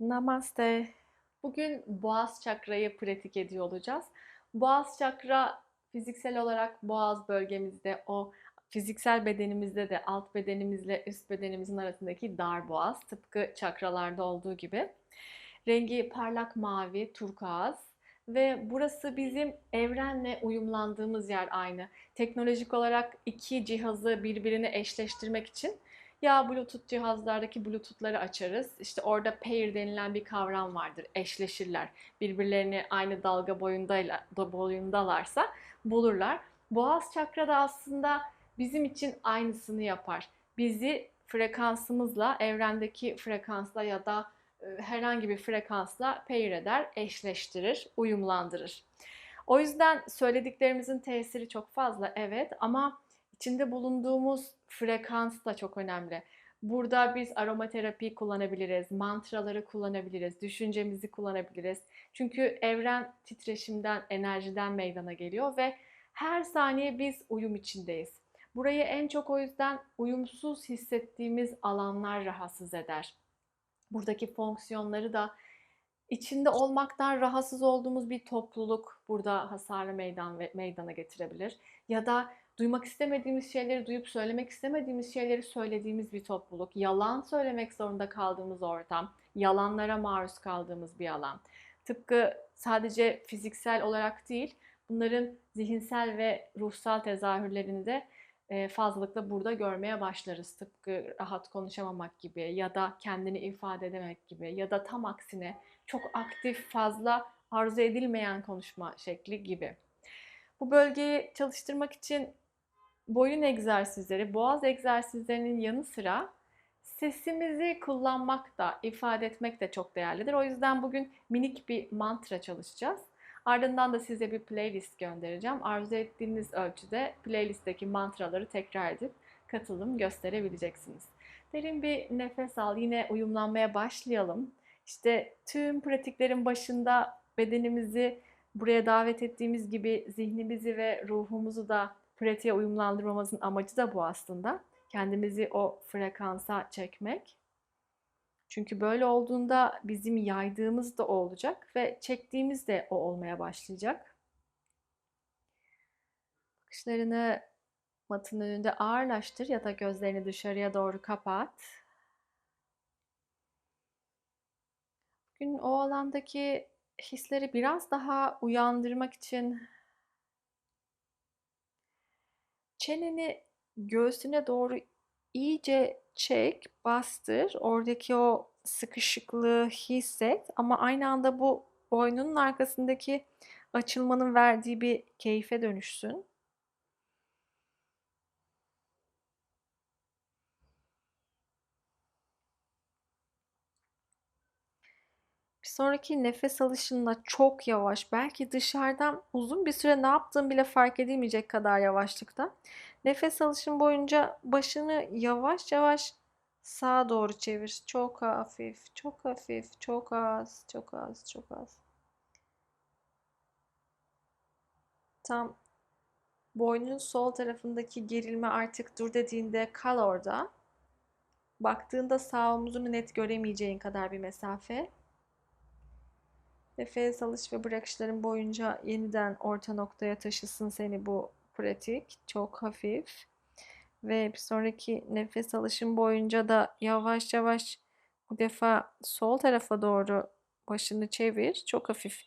Namaste. Bugün boğaz çakrayı pratik ediyor olacağız. Boğaz çakra fiziksel olarak boğaz bölgemizde o fiziksel bedenimizde de alt bedenimizle üst bedenimizin arasındaki dar boğaz tıpkı çakralarda olduğu gibi. Rengi parlak mavi, turkuaz ve burası bizim evrenle uyumlandığımız yer aynı. Teknolojik olarak iki cihazı birbirine eşleştirmek için ya Bluetooth cihazlardaki Bluetooth'ları açarız. İşte orada pair denilen bir kavram vardır. Eşleşirler. Birbirlerini aynı dalga boyundayla, boyundalarsa bulurlar. Boğaz çakra da aslında bizim için aynısını yapar. Bizi frekansımızla, evrendeki frekansla ya da e, herhangi bir frekansla pair eder, eşleştirir, uyumlandırır. O yüzden söylediklerimizin tesiri çok fazla evet ama içinde bulunduğumuz frekans da çok önemli. Burada biz aromaterapi kullanabiliriz, mantraları kullanabiliriz, düşüncemizi kullanabiliriz. Çünkü evren titreşimden, enerjiden meydana geliyor ve her saniye biz uyum içindeyiz. Burayı en çok o yüzden uyumsuz hissettiğimiz alanlar rahatsız eder. Buradaki fonksiyonları da içinde olmaktan rahatsız olduğumuz bir topluluk burada hasarlı meydan ve meydana getirebilir. Ya da duymak istemediğimiz şeyleri duyup söylemek istemediğimiz şeyleri söylediğimiz bir topluluk, yalan söylemek zorunda kaldığımız ortam, yalanlara maruz kaldığımız bir alan. Tıpkı sadece fiziksel olarak değil, bunların zihinsel ve ruhsal tezahürlerini de e, fazlalıkla burada görmeye başlarız. Tıpkı rahat konuşamamak gibi ya da kendini ifade edemek gibi ya da tam aksine çok aktif, fazla arzu edilmeyen konuşma şekli gibi. Bu bölgeyi çalıştırmak için boyun egzersizleri, boğaz egzersizlerinin yanı sıra sesimizi kullanmak da, ifade etmek de çok değerlidir. O yüzden bugün minik bir mantra çalışacağız. Ardından da size bir playlist göndereceğim. Arzu ettiğiniz ölçüde playlistteki mantraları tekrar edip katılım gösterebileceksiniz. Derin bir nefes al. Yine uyumlanmaya başlayalım. İşte tüm pratiklerin başında bedenimizi buraya davet ettiğimiz gibi zihnimizi ve ruhumuzu da pratiğe uyumlandırmamızın amacı da bu aslında. Kendimizi o frekansa çekmek. Çünkü böyle olduğunda bizim yaydığımız da o olacak ve çektiğimiz de o olmaya başlayacak. Bakışlarını matın önünde ağırlaştır ya da gözlerini dışarıya doğru kapat. Bugün o alandaki hisleri biraz daha uyandırmak için çeneni göğsüne doğru iyice çek, bastır. Oradaki o sıkışıklığı hisset ama aynı anda bu boynunun arkasındaki açılmanın verdiği bir keyfe dönüşsün. Sonraki nefes alışında çok yavaş, belki dışarıdan uzun bir süre ne yaptığın bile fark edilmeyecek kadar yavaşlıkta. Nefes alışın boyunca başını yavaş yavaş sağa doğru çevir. Çok hafif, çok hafif, çok az, çok az, çok az. Tam boynun sol tarafındaki gerilme artık dur dediğinde kal orada. Baktığında sağ omuzunu net göremeyeceğin kadar bir mesafe. Nefes alış ve bırakışların boyunca yeniden orta noktaya taşısın seni bu pratik. Çok hafif. Ve bir sonraki nefes alışın boyunca da yavaş yavaş bu defa sol tarafa doğru başını çevir. Çok hafif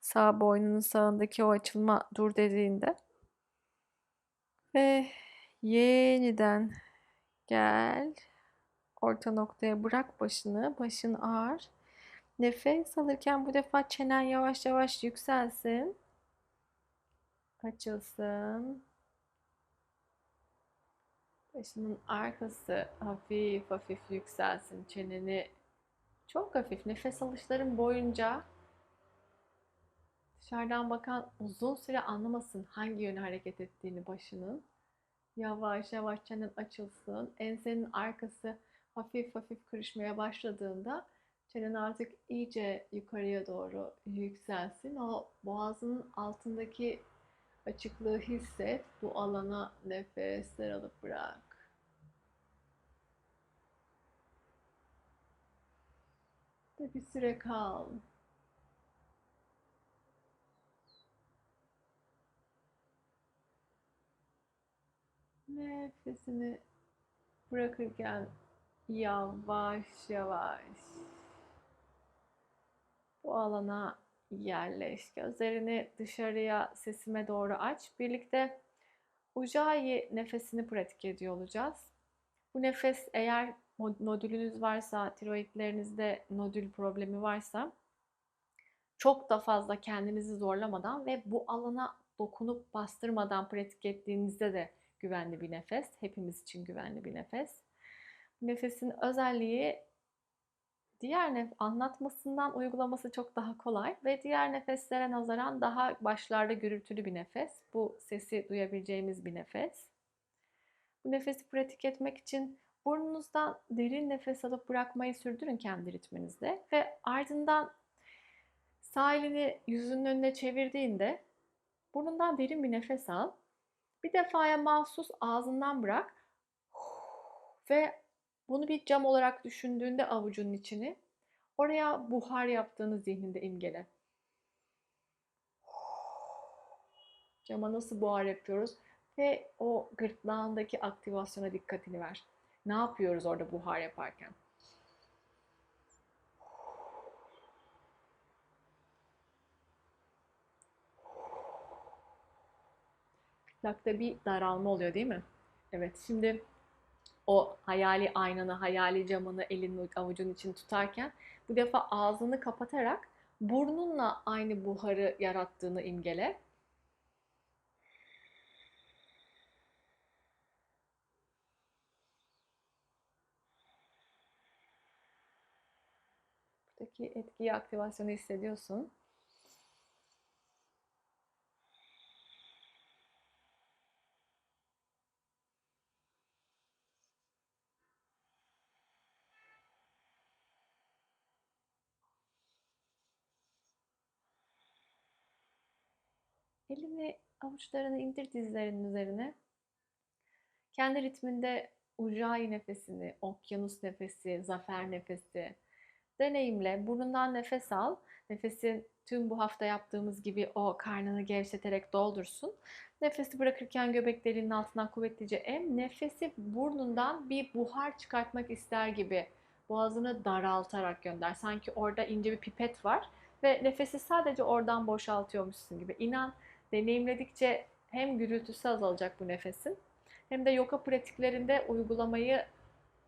sağ boynunun sağındaki o açılma dur dediğinde. Ve yeniden gel. Orta noktaya bırak başını. Başın ağır. Nefes alırken bu defa çenen yavaş yavaş yükselsin. Açılsın. Başının arkası hafif hafif yükselsin. Çeneni çok hafif nefes alışların boyunca dışarıdan bakan uzun süre anlamasın hangi yöne hareket ettiğini başının. Yavaş yavaş çenen açılsın. Ensenin arkası hafif hafif kırışmaya başladığında çenen artık iyice yukarıya doğru yükselsin. O boğazının altındaki açıklığı hisset. Bu alana nefesler alıp bırak. Ve bir süre kal. Nefesini bırakırken yavaş yavaş bu alana yerleş. Gözlerini dışarıya sesime doğru aç. Birlikte Ujjayi nefesini pratik ediyor olacağız. Bu nefes eğer nodülünüz varsa, tiroidlerinizde nodül problemi varsa çok da fazla kendinizi zorlamadan ve bu alana dokunup bastırmadan pratik ettiğinizde de güvenli bir nefes. Hepimiz için güvenli bir nefes. Nefesin özelliği diğer nef anlatmasından uygulaması çok daha kolay ve diğer nefeslere nazaran daha başlarda gürültülü bir nefes. Bu sesi duyabileceğimiz bir nefes. Bu nefesi pratik etmek için burnunuzdan derin nefes alıp bırakmayı sürdürün kendi ritminizde ve ardından sağ elini yüzünün önüne çevirdiğinde burnundan derin bir nefes al. Bir defaya mahsus ağzından bırak ve bunu bir cam olarak düşündüğünde avucunun içini oraya buhar yaptığını zihninde imgele. Cama nasıl buhar yapıyoruz? Ve o gırtlağındaki aktivasyona dikkatini ver. Ne yapıyoruz orada buhar yaparken? Gırtlakta bir daralma oluyor değil mi? Evet şimdi o hayali aynanı, hayali camını elinin avucun için tutarken bu defa ağzını kapatarak burnunla aynı buharı yarattığını imgele. Buradaki etkiyi, aktivasyonu hissediyorsun. Elini, avuçlarını indir dizlerinin üzerine. Kendi ritminde Ujjayi nefesini, okyanus nefesi, zafer nefesi deneyimle. Burundan nefes al. Nefesi tüm bu hafta yaptığımız gibi o karnını gevşeterek doldursun. Nefesi bırakırken göbeklerinin altından kuvvetlice em. Nefesi burnundan bir buhar çıkartmak ister gibi boğazını daraltarak gönder. Sanki orada ince bir pipet var ve nefesi sadece oradan boşaltıyormuşsun gibi. İnan deneyimledikçe hem gürültüsü azalacak bu nefesin hem de yoga pratiklerinde uygulamayı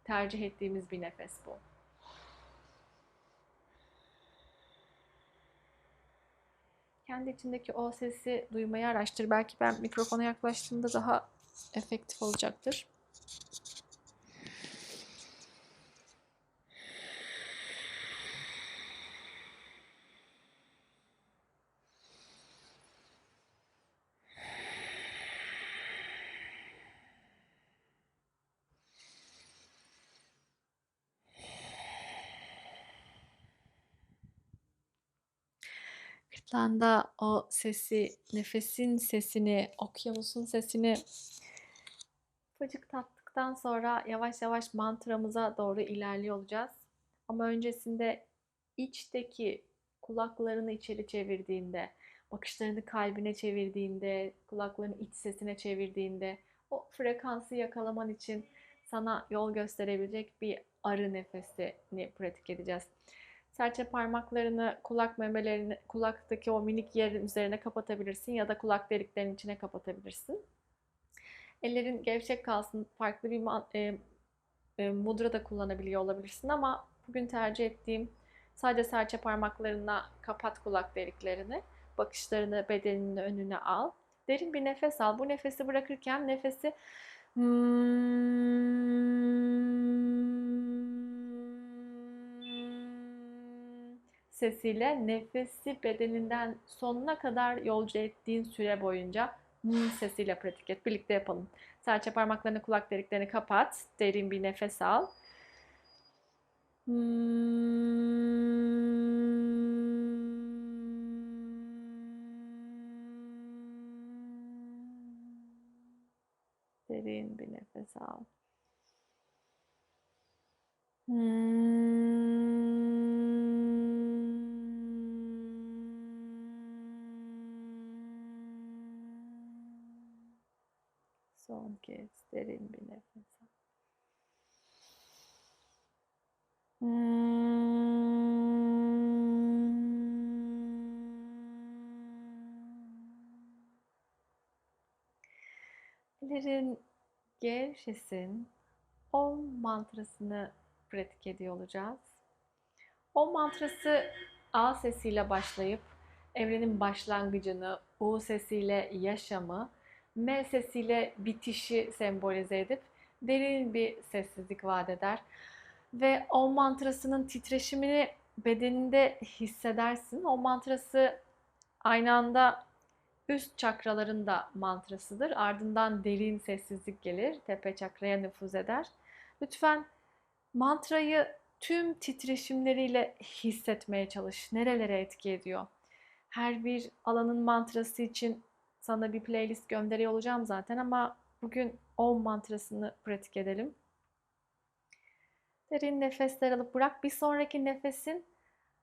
tercih ettiğimiz bir nefes bu. Kendi içindeki o sesi duymayı araştır. Belki ben mikrofona yaklaştığımda daha efektif olacaktır. Gırtlağında o sesi, nefesin sesini, okyanusun sesini tattıktan sonra yavaş yavaş mantramıza doğru ilerliyor olacağız. Ama öncesinde içteki kulaklarını içeri çevirdiğinde, bakışlarını kalbine çevirdiğinde, kulaklarını iç sesine çevirdiğinde o frekansı yakalaman için sana yol gösterebilecek bir arı nefesini pratik edeceğiz. Serçe parmaklarını kulak memelerini, kulaktaki o minik yerin üzerine kapatabilirsin ya da kulak deliklerinin içine kapatabilirsin. Ellerin gevşek kalsın, farklı bir e, e, mudra da kullanabiliyor olabilirsin ama bugün tercih ettiğim sadece serçe parmaklarına kapat kulak deliklerini, bakışlarını bedeninin önüne al. Derin bir nefes al. Bu nefesi bırakırken nefesi sesiyle nefesi bedeninden sonuna kadar yolcu ettiğin süre boyunca hmm sesiyle pratik et. Birlikte yapalım. Serçe parmaklarını kulak deliklerini kapat. Derin bir nefes al. Derin bir nefes al. Hmm. Son kez derin bir nefes al. Ellerin gevşesin. Om mantrasını pratik ediyor olacağız. Om mantrası A sesiyle başlayıp evrenin başlangıcını, U sesiyle yaşamı, M sesiyle bitişi sembolize edip derin bir sessizlik vaat eder. Ve Om mantrasının titreşimini bedeninde hissedersin. O mantrası aynı anda üst çakraların da mantrasıdır. Ardından derin sessizlik gelir. Tepe çakraya nüfuz eder. Lütfen mantrayı tüm titreşimleriyle hissetmeye çalış. Nerelere etki ediyor? Her bir alanın mantrası için sana bir playlist gönderiyor olacağım zaten ama bugün Om mantrasını pratik edelim. Derin nefesler alıp bırak. Bir sonraki nefesin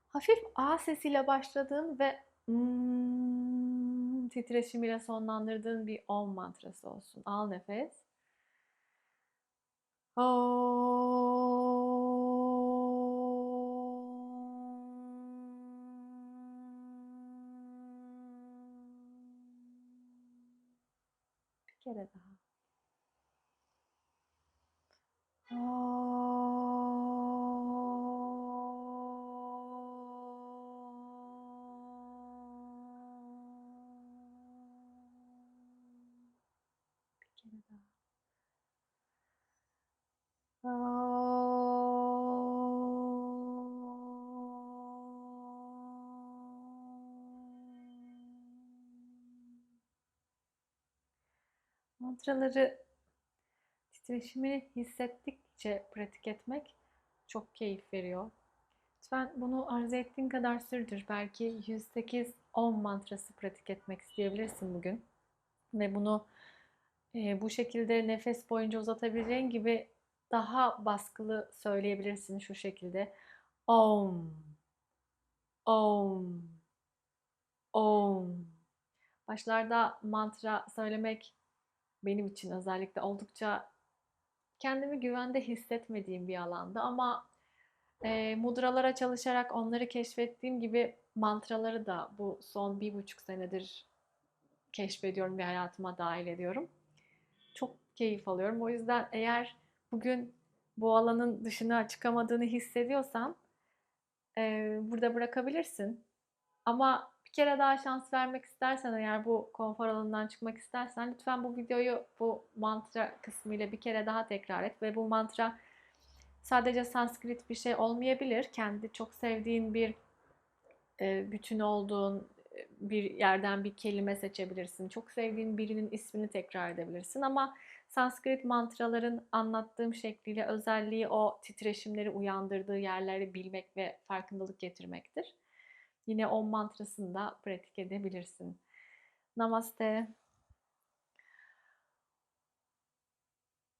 hafif A sesiyle başladığın ve hmm, titreşimiyle sonlandırdığın bir Om mantrası olsun. Al nefes. Bir kere daha. Bir Mantraları titreşimini hissettikçe pratik etmek çok keyif veriyor. Lütfen bunu arzu ettiğin kadar sürdür. Belki 108 10 mantrası pratik etmek isteyebilirsin bugün. Ve bunu e, bu şekilde nefes boyunca uzatabileceğin gibi daha baskılı söyleyebilirsin şu şekilde. Om, om, om. Başlarda mantra söylemek benim için özellikle oldukça kendimi güvende hissetmediğim bir alanda ama e, mudralara çalışarak onları keşfettiğim gibi mantraları da bu son bir buçuk senedir keşfediyorum ve hayatıma dahil ediyorum. Çok keyif alıyorum. O yüzden eğer bugün bu alanın dışına çıkamadığını hissediyorsan e, burada bırakabilirsin. Ama kere daha şans vermek istersen eğer bu konfor alanından çıkmak istersen lütfen bu videoyu bu mantra kısmıyla bir kere daha tekrar et ve bu mantra sadece Sanskrit bir şey olmayabilir. Kendi çok sevdiğin bir e, bütün olduğun bir yerden bir kelime seçebilirsin. Çok sevdiğin birinin ismini tekrar edebilirsin ama Sanskrit mantraların anlattığım şekliyle özelliği o titreşimleri uyandırdığı yerleri bilmek ve farkındalık getirmektir. Yine o mantrasını da pratik edebilirsin. Namaste.